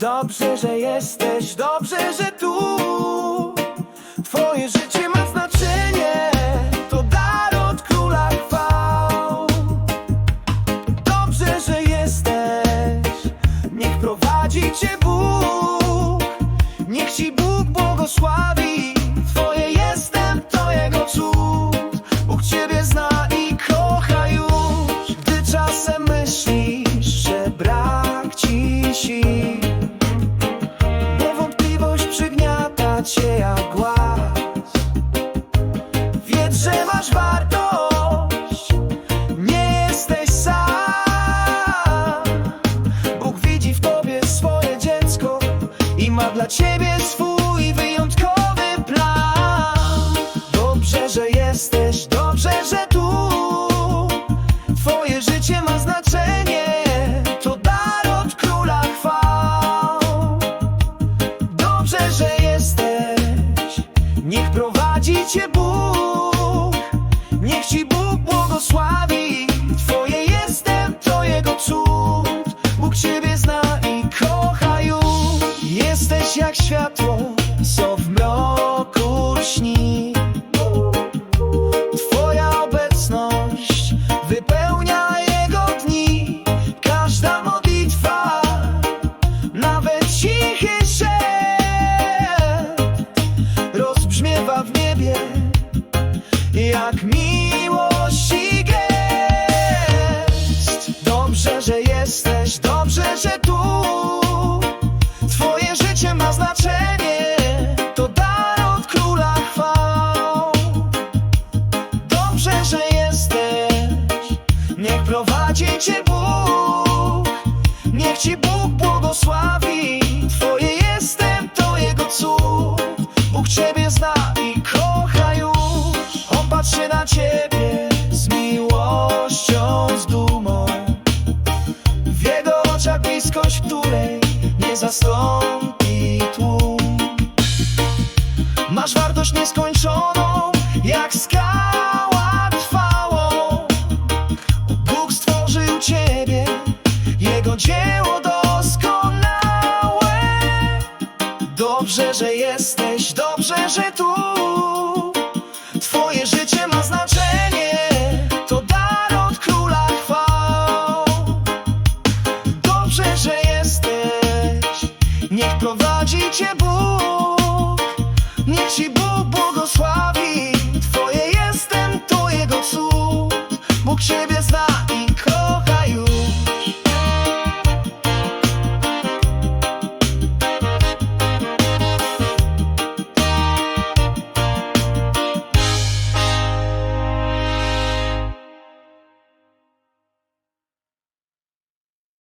Dobrze, że jesteś, dobrze, że tu. Twoje życie przygniata Cię jak głaz Wiedz, że masz wartość. Nie jesteś sam. Bóg widzi w tobie swoje dziecko i ma dla ciebie swój cię Bóg, niech ci Bóg błogosławi. Twoje jestem, to Jego cud. Bóg Ciebie zna i kocha już. Jesteś jak światło, co w mroku lśni. Jak miłość i gest. Dobrze, że jesteś, dobrze, że tu Twoje życie ma znaczenie, to dar od króla chwał. Dobrze, że jesteś, niech prowadzi Cię Bóg, niech Ci Bóg błogosławi. Zastąpi tłum. Masz wartość nieskończoną, jak skała trwałą. Bóg stworzył Ciebie, Jego dzieło doskonałe. Dobrze, że jesteś, dobrze, że tu к себе.